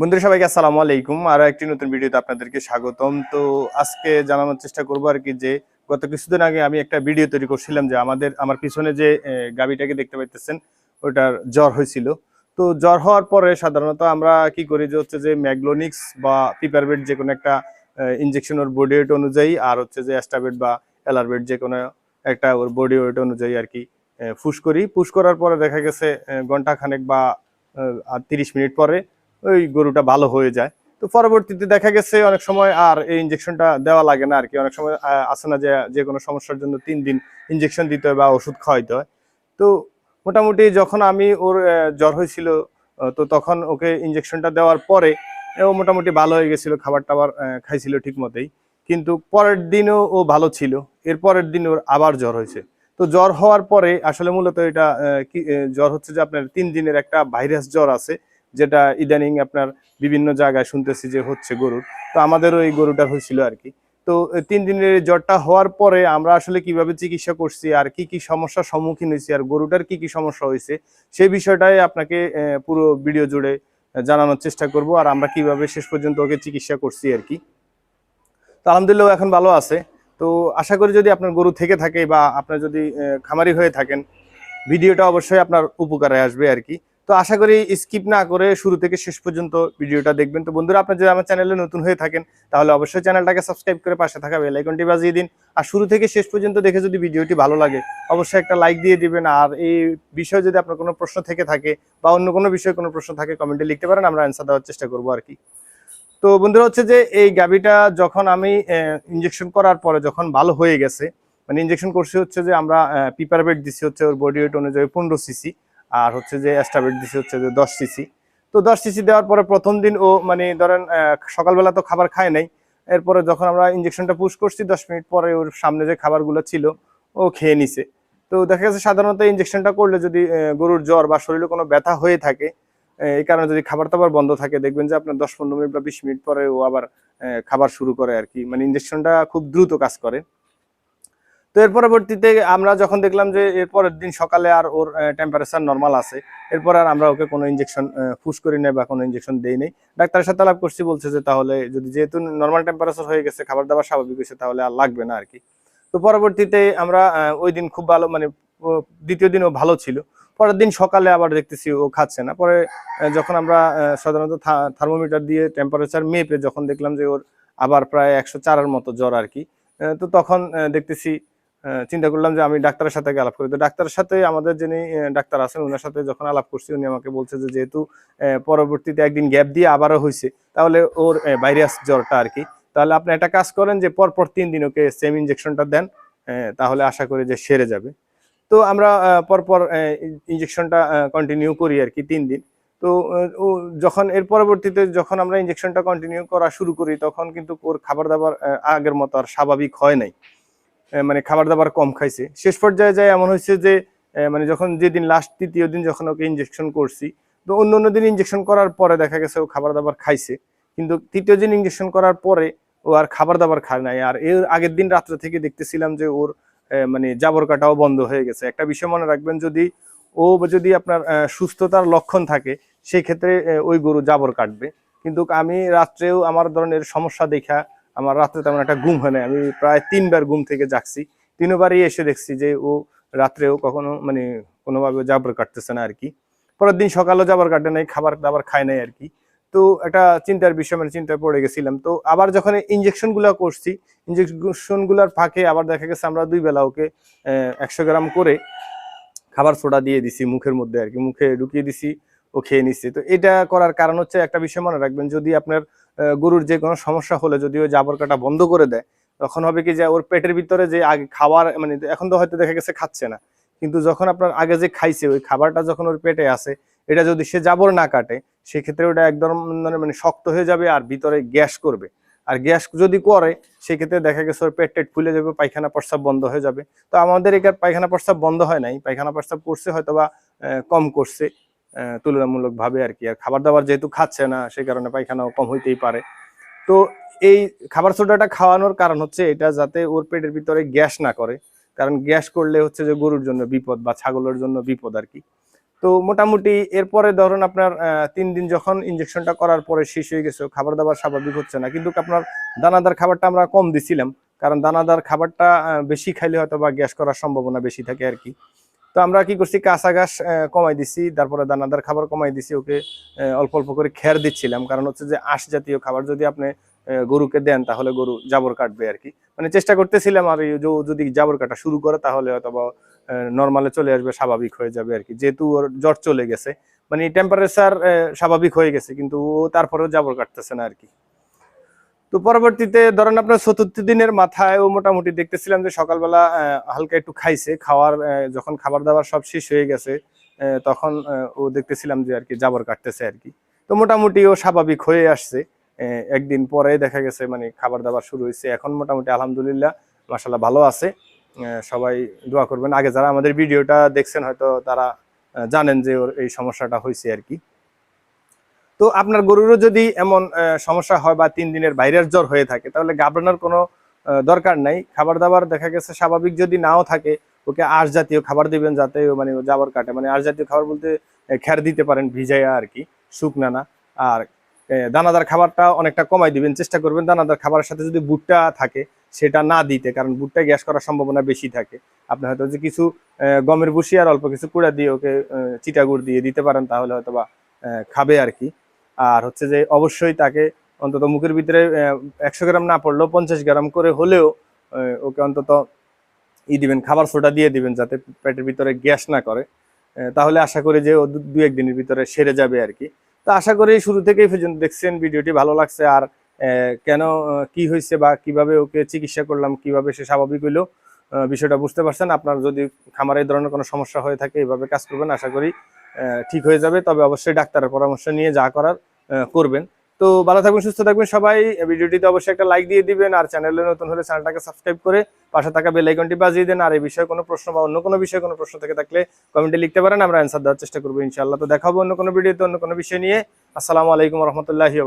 বন্ধুরা সবাইকে আসসালামু আলাইকুম। আরও একটি নতুন ভিডিওতে আপনাদেরকে স্বাগতম। তো আজকে জানানোর চেষ্টা করব আর কি যে গত কিছুদিন আগে আমি একটা ভিডিও তৈরি করছিলাম যে আমাদের আমার পিছনে যে আহ, গাভীটাকে দেখতে পাইতেছেন ওটার জ্বর হয়েছিল। তো জ্বর হওয়ার পরে সাধারণত আমরা কি করি যে হচ্ছে যে ম্যাগলোনিক্স বা পিপারবেট যে কোনো একটা ইনজেকশন ওর বডি ওয়েট অনুযায়ী আর হচ্ছে যে অ্যাস্টাবেট বা এলারবেট যে কোনো একটা ওর বডি ওয়েট অনুযায়ী আর কি ফুস করি। পুশ করার পরে দেখা গেছে ঘণ্টা খানেক বা তিরিশ মিনিট পরে ওই গরুটা ভালো হয়ে যায়। তো পরবর্তীতে দেখা গেছে অনেক সময় আর এই ইঞ্জেকশনটা দেওয়া লাগে না আর কি অনেক সময় আসে না যে যে কোনো সমস্যার জন্য তিন দিন ইঞ্জেকশন দিতে হয় বা ওষুধ খাওয়াইতে হয়। তো মোটামুটি যখন আমি ওর জ্বর হয়েছিল তো তখন ওকে ইঞ্জেকশনটা দেওয়ার পরে ও মোটামুটি ভালো হয়ে গেছিল, খাবার টাবার খাইছিল ঠিক মতোই। কিন্তু পরের দিনও ও ভালো ছিল এর পরের দিন ওর আবার জ্বর হয়েছে। তো জ্বর হওয়ার পরে আসলে মূলত এটা কি জ্বর হচ্ছে যে আপনার তিন দিনের একটা ভাইরাস জ্বর আছে। যেটা ইদানিং আপনার বিভিন্ন জায়গায় শুনতেছি যে হচ্ছে গরুর তো আমাদেরও এই গরুটা হয়েছিল আর কি। তো তিন দিনের জ্বরটা হওয়ার পরে আমরা আসলে কীভাবে চিকিৎসা করছি, আর কি কি সমস্যার সম্মুখীন হয়েছি, আর গরুটার কি কি সমস্যা হয়েছে, সেই বিষয়টাই আপনাকে পুরো ভিডিও জুড়ে জানানোর চেষ্টা করব, আর আমরা কীভাবে শেষ পর্যন্ত ওকে চিকিৎসা করছি আর কি। তো আলহামদুলিল্লাহ এখন ভালো আছে। তো আশা করি যদি আপনার গরু থেকে থাকে বা আপনার যদি খামারি হয়ে থাকেন, ভিডিওটা অবশ্যই আপনার উপকারে আসবে আর কি। তো আশা করি স্কিপ না করে শুরু থেকে শেষ পর্যন্ত ভিডিওটা দেখবেন। তো বন্ধুরা, আপনার যদি আমার চ্যানেলে নতুন হয়ে থাকেন, তাহলে অবশ্যই চ্যানেলটাকে সাবস্ক্রাইব করে পাশে থাকা বেল আইকনটি বাজিয়ে দিন। আর শুরু থেকে শেষ পর্যন্ত দেখে যদি ভিডিওটি ভালো লাগে, অবশ্যই একটা লাইক দিয়ে দিবেন। আর এই বিষয়ে যদি আপনার কোনো প্রশ্ন থেকে থাকে বা অন্য কোনো বিষয়ে কোনো প্রশ্ন থাকে কমেন্টে লিখতে পারেন, আমরা অ্যান্সার দেওয়ার চেষ্টা করব আর কি। তো বন্ধুরা, হচ্ছে যে এই গাবিটা যখন আমি ইনজেকশন করার পরে যখন ভালো হয়ে গেছে মানে ইনজেকশন করছি হচ্ছে যে আমরা পিপারবেট দিছি হচ্ছে ওর বডি ওয়েট অনুযায়ী পনেরো সিসি আর হচ্ছে যে অ্যাস্টাবেট দিছি হচ্ছে যে দশ সিসি তো দশ সিসি দেওয়ার পরে প্রথম দিন ও মানে ধরেন সকালবেলা তো খাবার খায় নাই। এরপরে যখন আমরা ইঞ্জেকশনটা পুশ করছি, দশ মিনিট পরে ওর সামনে যে খাবারগুলো ছিল, ও খেয়ে নিছে। তো দেখা গেছে সাধারণত ইঞ্জেকশনটা করলে যদি গরুর জ্বর বা শরীরে কোনো ব্যথা হয়ে থাকে এই কারণে যদি খাবার টাবার বন্ধ থাকে, দেখবেন যে আপনার দশ পনেরো মিনিট বা বিশ মিনিট পরে ও আবার খাবার শুরু করে আর কি। মানে ইঞ্জেকশনটা খুব দ্রুত কাজ করে। তো এর পরবর্তীতে আমরা যখন দেখলাম যে এর পরের দিন সকালে আর ওর টেম্পারেচার নর্মাল আছে, এরপর আর আমরা ওকে কোনো ইনজেকশন ফুস করি নাই বা কোনো ইনজেকশন দেই নাই। ডাক্তারের সাথে আলাপ করছি, বলছে যে তাহলে যদি যেহেতু নর্মাল টেম্পারেচার হয়ে গেছে, খাবার দাবার স্বাভাবিক হয়েছে, তাহলে আর লাগবে না আর কি তো পরবর্তীতে আমরা ওই দিন খুব ভালো মানে দ্বিতীয় দিন ও ভালো ছিল। পরের দিন সকালে আবার দেখতেছি ও খাচ্ছে না। পরে যখন আমরা সাধারণত থার্মোমিটার দিয়ে টেম্পারেচার মেপে যখন দেখলাম যে ওর আবার প্রায় একশো চারের মতো জ্বর আর কি তো তখন দেখতেছি চিন্তা করলাম যে আমি ডাক্তারের সাথে আলাপ করি। তো ডাক্তারের সাথে আমাদের যিনি ডাক্তার আছেন ওনার সাথে যখন আলাপ করছি, উনি আমাকে বলছে যে যেহেতু পরবর্তীতে একদিন গ্যাপ দিয়ে আবারও হয়েছে তাহলে ওর ভাইরাস জ্বরটা আর কি। তাহলে আপনি একটা কাজ করেন যে পরপর তিন দিন ওকে সেম ইঞ্জেকশনটা দেন তাহলে আশা করি যে সেরে যাবে। তো আমরা পরপর ইঞ্জেকশনটা কন্টিনিউ করি আর কি তিন দিন। তো, ও যখন, এর পরবর্তীতে যখন আমরা ইঞ্জেকশনটা কন্টিনিউ করা শুরু করি, তখন কিন্তু ওর খাবার দাবার আগের মতো আর স্বাভাবিক হয় নাই। মানে খাবার দাবার কম খাইছে। শেষ পর্যায়ে যায় এমন হয়েছে যে মানে যখন যেদিন লাস্ট তৃতীয় দিন যখন ওকে ইঞ্জেকশন করছি, তো অন্য অন্য দিন ইঞ্জেকশন করার পরে দেখা গেছে ও খাবার দাবার খাইছে। কিন্তু তৃতীয় দিন ইঞ্জেকশন করার পরে ও আর খাবার দাবার খায় নাই। আর এর আগের দিন রাত্রে থেকে দেখতেছিলাম যে ওর মানে জাবর কাটাও বন্ধ হয়ে গেছে। একটা বিষয় মনে রাখবেন, যদি ও যদি আপনার সুস্থতার লক্ষণ থাকে, সেই ক্ষেত্রে ওই গরু জাবর কাটবে। কিন্তু আমি রাত্রেও আমার ধরনের সমস্যা দেখা আমার রাত্রে তেমন একটা ঘুম হয় না আমি প্রায় তিনবার ঘুম থেকে জাগছি। তিনবারই এসে দেখছি যে ও রাত্রেও কখনো মানে কোনোভাবে জাবর কাটতেছে না আর কি পরের দিন সকালেও জাবর কাটে নাই, খাবার দাবার খায় নাই আর কি তো একটা চিন্তার বিষয় মানে চিন্তায় পড়ে গেছিলাম। তো আবার যখন ইঞ্জেকশনগুলা করছি ইঞ্জেকশনগুলার ফাঁকে আবার দেখা গেছে আমরা দুই বেলা ওকে একশো গ্রাম করে খাবার সোডা দিয়ে দিছি মুখের মধ্যে আর কি মুখে ঢুকিয়ে দিছি, ও খেয়ে নিচ্ছে তো এটা করার কারণ হচ্ছে একটা বিষয় মনে রাখবেন। যদি আপনার গরুর যে কোনো সমস্যা হলে যদি ওই জাবর কাটা বন্ধ করে দেয়, তখন হবে কি যে ওর পেটের ভিতরে যে আগে খাবার মানে এখন তো হয়তো দেখা গেছে খাচ্ছে না। কিন্তু যখন আপনার আগে যে খাইছে, ওই খাবারটা যখন ওর পেটে আসে, এটা যদি সে জাবর না কাটে, সেক্ষেত্রে ওটা একদম মানে মানে শক্ত হয়ে যাবে আর ভিতরে গ্যাস করবে। আর গ্যাস যদি করে, সেক্ষেত্রে দেখা গেছে ওর পেট টেট ফুলে যাবে, পায়খানা প্রস্রাব বন্ধ হয়ে যাবে। তো আমাদের এখানে পায়খানা প্রস্রাব বন্ধ হয় নাই, পায়খানা প্রস্রাব করছে হয়তো বা কম করছে। আহ, তুলনামূলক ভাবে আর কি। আর খাবার দাবার যেহেতু খাচ্ছে না সেই কারণে পায়খানাও কম হইতেই পারে। তো এই খাবার সোডাটা খাওয়ানোর কারণ হচ্ছে এটা যাতে ওর পেটের ভিতরে গ্যাস না করে। কারণ গ্যাস করলে হচ্ছে যে গরুর জন্য বিপদ বা ছাগলের জন্য বিপদ আর কি। তো মোটামুটি এরপরে ধরুন আপনার তিন দিন যখন ইনজেকশনটা করার পরে শেষ হয়ে গেছে খাবার দাবার স্বাভাবিক হচ্ছে না। কিন্তু আপনার দানাদার খাবারটা আমরা কম দিছিলাম। কারণ দানাদার খাবারটা বেশি খাইলে হয়তো বা গ্যাস করার সম্ভাবনা বেশি থাকে আর কি। তো আমরা কি করছি? কাঁচা ঘাস কমাই দিছি, তারপরে দানাদার খাবার কমাই দিছি, ওকে অল্প অল্প করে খের দিচ্ছিলাম। কারণ হচ্ছে যে আঁশ জাতীয় খাবার যদি আপনি গরুকে দেন, তাহলে গরু জাবর কাটবে আর কি। মানে চেষ্টা করতেছিলাম আর যদি জাবর কাটা শুরু করে, তাহলে হয়তো বা নর্মালে চলে আসবে, স্বাভাবিক হয়ে যাবে আর কি। যেহেতু ওর জ্বর চলে গেছে মানে টেম্পারেচার স্বাভাবিক হয়ে গেছে, কিন্তু ও তারপরেও জাবর কাটতেছে না আর কি। তো পরবর্তীতে ধরেন আপনার চতুর্থ দিনের মাথায় ও মোটামুটি দেখতেছিলাম যে সকালবেলা হালকা একটু খাইছে, খাওয়ার যখন খাবার দাবার সব শেষ হয়ে গেছে তখন ও দেখতেছিলাম যে আর কি জাবর কাটতেছে আর কি। তো মোটামুটি ও স্বাভাবিক হয়ে আসছে একদিন পরে দেখা গেছে মানে খাবার দাবার শুরু হয়েছে, এখন মোটামুটি আলহামদুলিল্লাহ মাসাল্লাহ ভালো আছে। সবাই দোয়া করবেন। আগে যারা আমাদের ভিডিওটা দেখছেন হয়তো তারা জানেন যে ওর এই সমস্যাটা হয়েছে আর কি। তো আপনার গরুরও যদি এমন সমস্যা হয় বা তিন দিনের বাইরের জ্বর হয়ে থাকে, তাহলে ঘাবড়ানোর কোনো দরকার নাই। খাবার দাবার দেখা গেছে স্বাভাবিক যদি নাও থাকে, ওকে আঁশ জাতীয় খাবার দিবেন যাতে মানে জাবর কাটে। মানে আঁশ জাতীয় খাবার বলতে খ্যার দিতে পারেন ভিজাইয়া আর কি, শুকনা না। আর দানাদার খাবারটা অনেকটা কমাই দিবেন, চেষ্টা করবেন দানাদার খাবারের সাথে যদি ভুট্টা থাকে, সেটা না দিতে, কারণ ভুট্টা গ্যাস করার সম্ভাবনা বেশি থাকে। আপনি হয়তো যে কিছু গমের ভুসি আর অল্প কিছু কুড়া দিয়ে ওকে চিটাগুড় দিয়ে দিতে পারেন, তাহলে হয়তো বা খাবে আর কি। আর হচ্ছে যে অবশ্যই তাকে অন্তত মুখের ভিতরে একশো গ্রাম না পড়লেও পঞ্চাশ গ্রাম করে হলেও ওকে অন্তত ই দিবেন, খাবার সোডা দিয়ে দিবেন যাতে পেটের ভিতরে গ্যাস না করে। তাহলে আশা করি যে ও দু একদিনের ভিতরে সেরে যাবে আর কি। তো আশা করি শুরু থেকেই পর্যন্ত দেখছেন ভিডিওটি ভালো লাগছে আর কেন কি হয়েছে বা কীভাবে ওকে চিকিৎসা করলাম, কীভাবে সে স্বাভাবিক হইল বিষয়টা বুঝতে পারছেন। আপনার যদি খামারে ধরনের কোনো সমস্যা হয়ে থাকে এইভাবে কাজ করবেন, আশা করি ঠিক হয়ে যাবে। তবে অবশ্যই ডাক্তারের পরামর্শ নিয়ে যা করার করবেন। তো ভালো থাকবেন, সুস্থ থাকবেন সবাই। ভিডিওটিতে অবশ্যই একটা লাইক দিয়ে দিবেন আর চ্যানেলে নতুন হলে চ্যানেলটাকে সাবস্ক্রাইব করে পাশে থাকা বেল আইকনটি বাজিয়ে দেন। আর এই বিষয়ে কোনো প্রশ্ন বা অন্য কোনো বিষয়ে কোনো প্রশ্ন থেকে থাকলে কমেন্টে লিখতে পারেন, আমরা অ্যান্সার দেওয়ার চেষ্টা করব ইনশাআল্লাহ। তো দেখাবো অন্য কোনো ভিডিওতে অন্য কোনো বিষয় নিয়ে। আসসালামু আলাইকুম রহমতুল্লাহি